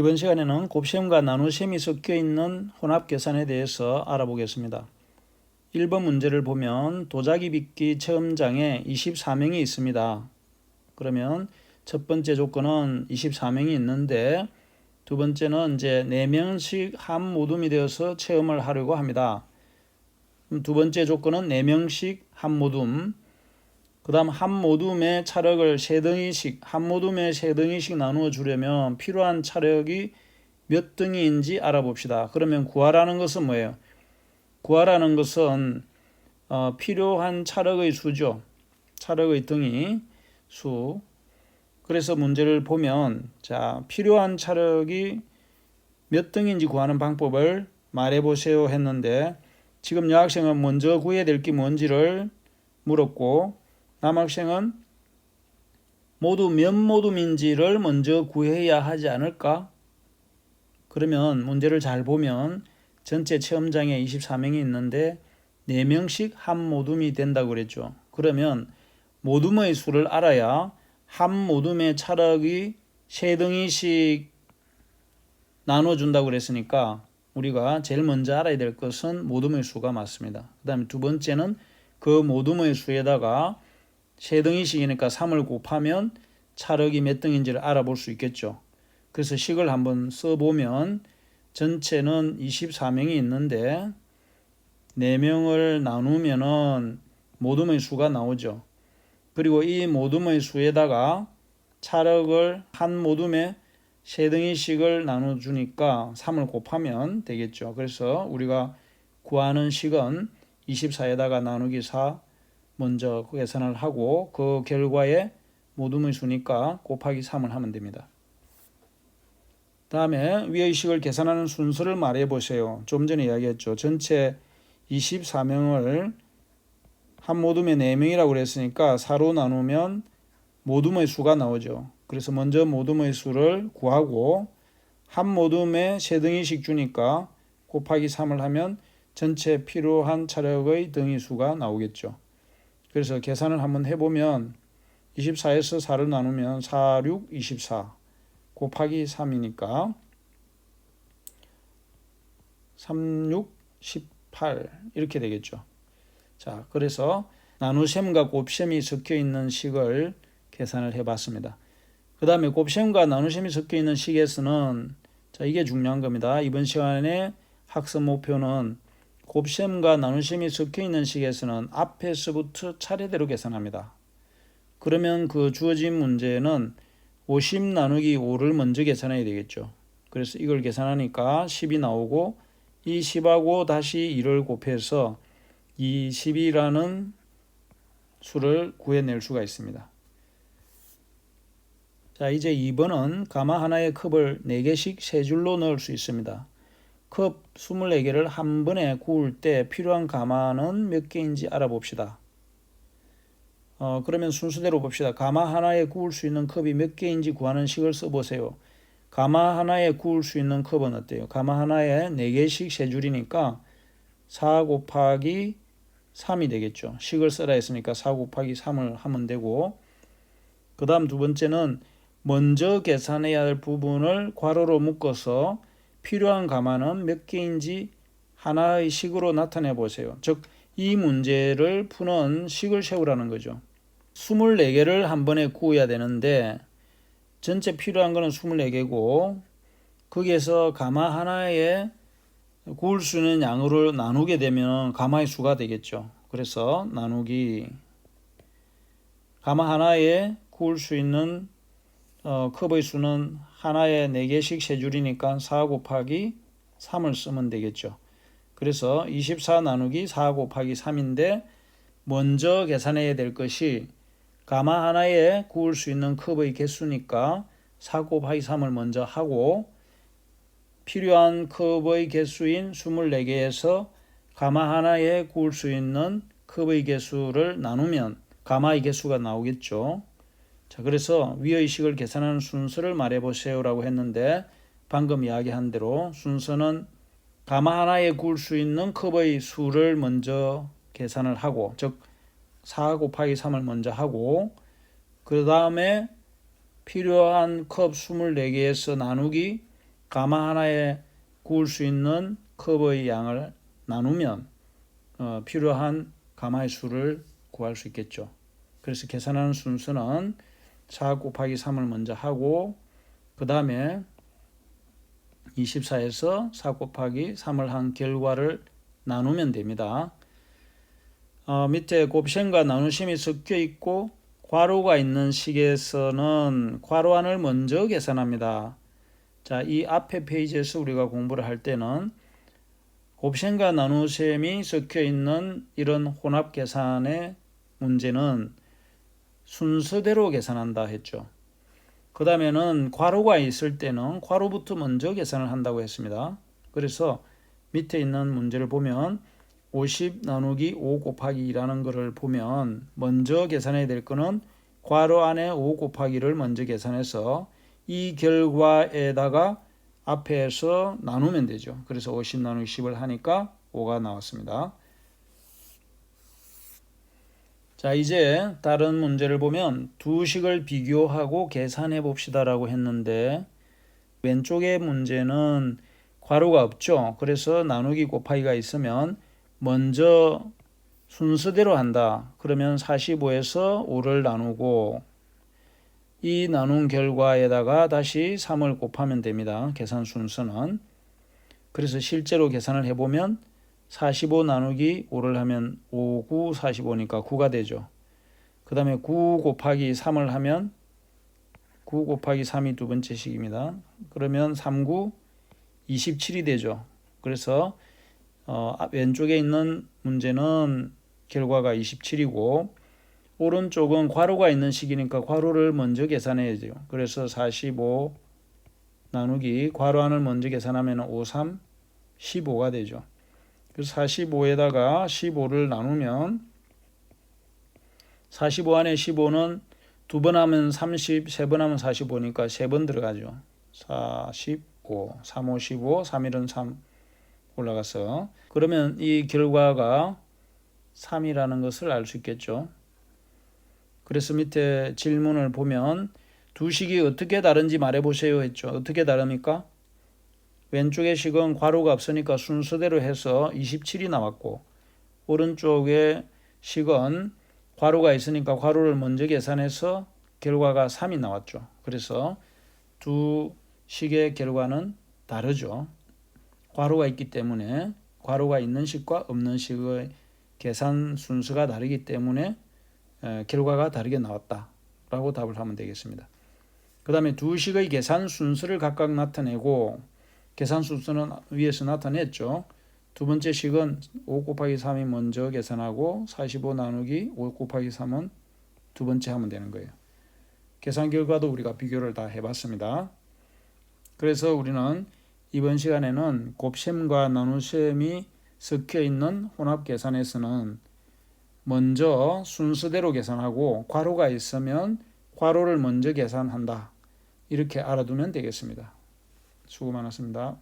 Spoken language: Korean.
이번 시간에는 곱셈과 나눗셈이 섞여 있는 혼합 계산에 대해서 알아보겠습니다. 1번 문제를 보면 도자기 빚기 체험장에 24명이 있습니다. 그러면 첫 번째 조건은 24명이 있는데 두 번째는 이제 4명씩 한 모둠이 되어서 체험을 하려고 합니다. 두 번째 조건은 4명씩 한 모둠, 그 다음 한 모둠의 차력을 세 덩이씩, 한 모둠에 세 덩이씩 나누어 주려면 필요한 차력이 몇 덩이인지 알아봅시다. 그러면 구하라는 것은 뭐예요? 구하라는 것은 어, 필요한 차력의 수죠. 차력의 덩이 수. 그래서 문제를 보면 자 필요한 차력이 몇 등인지 구하는 방법을 말해 보세요 했는데 지금 여학생은 먼저 구해야 될 게 뭔지를 물었고 남학생은 모두 몇 모둠인지를 먼저 구해야 하지 않을까? 그러면 문제를 잘 보면 전체 체험장에 24명이 있는데 4명씩 한 모둠이 된다고 그랬죠. 그러면 모둠의 수를 알아야 한 모둠의 차력이 세 덩이씩 나눠준다고 그랬으니까 우리가 제일 먼저 알아야 될 것은 모둠의 수가 맞습니다. 그 다음에 두 번째는 그 모둠의 수에다가 세 덩이씩이니까 3을 곱하면 차력이 몇 등인지를 알아볼 수 있겠죠. 그래서 식을 한번 써보면 전체는 24명이 있는데 4명을 나누면은 모둠의 수가 나오죠. 그리고 이 모둠의 수에다가 차력을 한 모둠에 세 덩이씩을 나눠주니까 3을 곱하면 되겠죠. 그래서 우리가 구하는 식은 24에다가 나누기 4 먼저 계산을 하고 그 결과에 모둠의 수니까 곱하기 3을 하면 됩니다. 다음에 위의 식을 계산하는 순서를 말해 보세요. 좀 전에 이야기했죠. 전체 24명을 한 모둠에 4명이라고 그랬으니까 4로 나누면 모둠의 수가 나오죠. 그래서 먼저 모둠의 수를 구하고 한 모둠에 세 덩이씩 주니까 곱하기 3을 하면 전체 필요한 차력의 덩이 수가 나오겠죠. 그래서 계산을 한번 해보면 24에서 4를 나누면 4, 6, 24 곱하기 3이니까 3, 6, 18 이렇게 되겠죠. 자, 그래서 나눗셈과 곱셈이 섞여 있는 식을 계산을 해봤습니다. 그 다음에 곱셈과 나눗셈이 섞여 있는 식에서는 자 이게 중요한 겁니다. 이번 시간에 학습 목표는 곱셈과 나눗셈이 섞여 있는 식에서는 앞에서부터 차례대로 계산합니다. 그러면 그 주어진 문제는 50 나누기 5를 먼저 계산해야 되겠죠. 그래서 이걸 계산하니까 10이 나오고 이 10하고 다시 2를 곱해서 20이라는 수를 구해낼 수가 있습니다. 자, 이제 2번은 가마 하나의 컵을 4개씩 세 줄로 넣을 수 있습니다. 컵 24개를 한 번에 구울 때 필요한 가마는 몇 개인지 알아봅시다. 어, 그러면 순서대로 봅시다. 가마 하나에 구울 수 있는 컵이 몇 개인지 구하는 식을 써보세요. 가마 하나에 구울 수 있는 컵은 어때요? 가마 하나에 4개씩 세 줄이니까 4 곱하기 3이 되겠죠. 식을 써라 했으니까 4 곱하기 3을 하면 되고 그 다음 두 번째는 먼저 계산해야 할 부분을 괄호로 묶어서 필요한 가마는 몇 개인지 하나의 식으로 나타내 보세요. 즉, 이 문제를 푸는 식을 세우라는 거죠. 24개를 한 번에 구워야 되는데 전체 필요한 거는 24개고 거기에서 가마 하나에 구울 수 있는 양으로 나누게 되면 가마의 수가 되겠죠. 그래서 나누기 가마 하나에 구울 수 있는 어, 컵의 수는 하나에 4개씩 세 줄이니까 4 곱하기 3을 쓰면 되겠죠. 그래서 24 나누기 4 곱하기 3인데 먼저 계산해야 될 것이 가마 하나에 구울 수 있는 컵의 개수니까 4 곱하기 3을 먼저 하고 필요한 컵의 개수인 24개에서 가마 하나에 구울 수 있는 컵의 개수를 나누면 가마의 개수가 나오겠죠. 자, 그래서 위의 식을 계산하는 순서를 말해 보세요라고 했는데 방금 이야기한 대로 순서는 가마 하나에 구울 수 있는 컵의 수를 먼저 계산을 하고 즉 4 곱하기 3을 먼저 하고 그 다음에 필요한 컵 24개에서 나누기 가마 하나에 구울 수 있는 컵의 양을 나누면 어, 필요한 가마의 수를 구할 수 있겠죠. 그래서 계산하는 순서는 4 곱하기 3을 먼저 하고 그 다음에 24에서 4 곱하기 3을 한 결과를 나누면 됩니다. 어, 밑에 곱셈과 나누심이 섞여 있고 괄호가 있는 식에서는 괄호 안을 먼저 계산합니다. 자, 이 앞에 페이지에서 우리가 공부를 할 때는 곱셈과 나누셈이 섞여 있는 이런 혼합 계산의 문제는 순서대로 계산한다 했죠. 그 다음에는 괄호가 있을 때는 괄호부터 먼저 계산을 한다고 했습니다. 그래서 밑에 있는 문제를 보면 50 나누기 5 곱하기 2라는 것을 보면 먼저 계산해야 될 거는 괄호 안에 5 곱하기를 먼저 계산해서 이 결과에다가 앞에서 나누면 되죠. 그래서 50 나누기 10을 하니까 5가 나왔습니다. 자, 이제 다른 문제를 보면 두 식을 비교하고 계산해 봅시다라고 했는데 왼쪽의 문제는 괄호가 없죠. 그래서 나누기 곱하기가 있으면 먼저 순서대로 한다. 그러면 45에서 5를 나누고 이 나눈 결과에다가 다시 3을 곱하면 됩니다. 계산 순서는. 그래서 실제로 계산을 해보면 45 나누기 5를 하면 5, 9, 45니까 9가 되죠. 그 다음에 9 곱하기 3을 하면 9 곱하기 3이 두 번째 식입니다. 그러면 3, 9, 27이 되죠. 그래서 어, 왼쪽에 있는 문제는 결과가 27이고 오른쪽은 괄호가 있는 식이니까 괄호를 먼저 계산해야죠. 그래서 45 나누기 괄호 안을 먼저 계산하면 5, 3, 15가 되죠. 그래서 45에다가 15를 나누면 45 안에 15는 두 번 하면 30, 세 번 하면 45니까 세 번 들어가죠. 45, 3, 5, 15, 3, 1은 3 올라가서 그러면 이 결과가 3이라는 것을 알 수 있겠죠. 그래서 밑에 질문을 보면 두 식이 어떻게 다른지 말해 보세요 했죠. 어떻게 다릅니까? 왼쪽의 식은 괄호가 없으니까 순서대로 해서 27이 나왔고 오른쪽의 식은 괄호가 있으니까 괄호를 먼저 계산해서 결과가 3이 나왔죠. 그래서 두 식의 결과는 다르죠. 괄호가 있기 때문에 괄호가 있는 식과 없는 식의 계산 순서가 다르기 때문에 결과가 다르게 나왔다라고 답을 하면 되겠습니다. 그 다음에 두 식의 계산 순서를 각각 나타내고 계산 순서는 위에서 나타냈죠. 두 번째 식은 5 곱하기 3이 먼저 계산하고 45 나누기 5 곱하기 3은 두 번째 하면 되는 거예요. 계산 결과도 우리가 비교를 다 해봤습니다. 그래서 우리는 이번 시간에는 곱셈과 나누셈이 섞여 있는 혼합 계산에서는 먼저 순서대로 계산하고 괄호가 있으면 괄호를 먼저 계산한다. 이렇게 알아두면 되겠습니다. 수고 많았습니다.